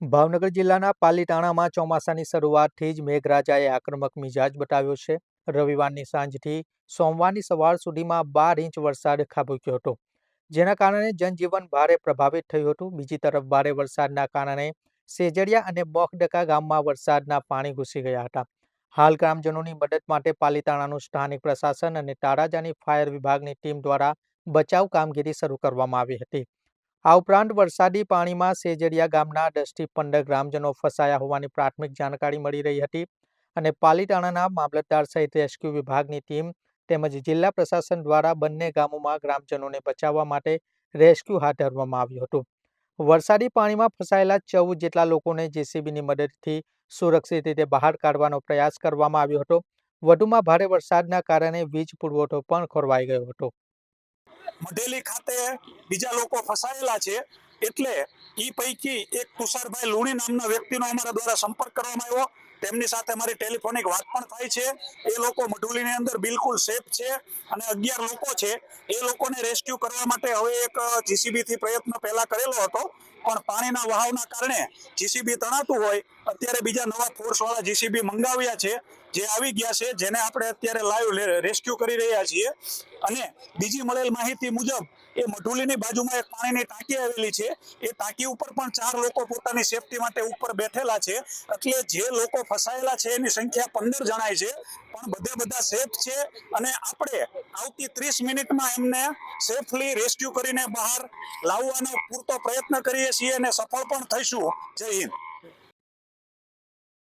ભાવનગર જિલ્લાના પાલીતાણામાં ચોમાસાની શરૂઆતથી જ મેઘરાજાએ આક્રમક મિજાજ બતાવ્યો છે. રવિવારની સાંજથી સોમવારની સવાર સુધીમાં બાર ઇંચ વરસાદ ખાબક્યો હતો, જેના કારણે જનજીવન ભારે પ્રભાવિત થયું હતું. બીજી તરફ ભારે વરસાદના કારણે સેજડિયા અને બોખડકા ગામમાં વરસાદના પાણી ઘૂસી ગયા હતા. હાલ ગ્રામજનોની મદદ માટે પાલીતાણાનું સ્થાનિક પ્રશાસન અને તારાજાની ફાયર વિભાગની ટીમ દ્વારા બચાવ કામગીરી શરૂ કરવામાં આવી હતી. આ ઉપરાંત વરસાદી પાણીમાં સેજરિયા ગામના દસથી પંદર ગ્રામજનો ફસાયા હોવાની પ્રાથમિક જાણકારી મળી રહી હતી અને પાલીતાણાના મામલતદાર સહિત રેસ્ક્યુ વિભાગની ટીમ તેમજ જિલ્લા પ્રશાસન દ્વારા બંને ગામોમાં ગ્રામજનોને બચાવવા માટે રેસ્ક્યુ હાથ ધરવામાં આવ્યું હતું. વરસાદી પાણીમાં ફસાયેલા ચૌદ જેટલા લોકોને જેસીબીની મદદથી સુરક્ષિત રીતે બહાર કાઢવાનો પ્રયાસ કરવામાં આવ્યો હતો. વધુમાં ભારે વરસાદના કારણે વીજ પુરવઠો પણ ખોરવાઈ ગયો હતો. મઢેલી ખાતે બીજા લોકો ફસાયેલા છે. એટલે ઈ પૈકી એક તુષારભાઈ લુણી નામના વ્યક્તિનો અમારા દ્વારા સંપર્ક કરવામાં આવ્યો. તેમની સાથે મારી ટેલિફોનિક વાત પણ થાય છે. એ લોકો મઢુલીની અંદર બિલકુલ સેફ છે અને અગિયાર લોકો છે. એ લોકોને રેસ્ક્યુ કરવા માટે હવે એક જીસીબીથી પ્રયત્ન પહેલા કરેલો હતો. પણ પાણીના વહાવના કારણે જીસીબી તણાતું હોય, અત્યારે બીજા નવા ફોર્સ વાળા જીસીબી મંગાવ્યા છે. જે આવી ગયા છે, જેને આપણે અત્યારે લાઈવ રેસ્ક્યુ કરી રહ્યા છીએ. અને બીજી મળેલ માહિતી મુજબ, એ મઢુલીની બાજુમાં એક પાણીની ટાંકી આવેલી છે. એ ટાંકી ઉપર પણ ચાર લોકો પોતાની સેફટી માટે ઉપર બેઠેલા છે. એટલે જે લોકો ફસાયેલા છે, એની સંખ્યા પંદર જણાય છે. પણ બધે બધા સેફ છે અને આપણે આવતી ત્રીસ મિનિટમાં એમને સેફલી રેસ્ક્યુ કરીને બહાર લાવવાનો પૂરતો પ્રયત્ન કરીએ છીએ અને સફળ પણ થઈશું. જય હિન્દ.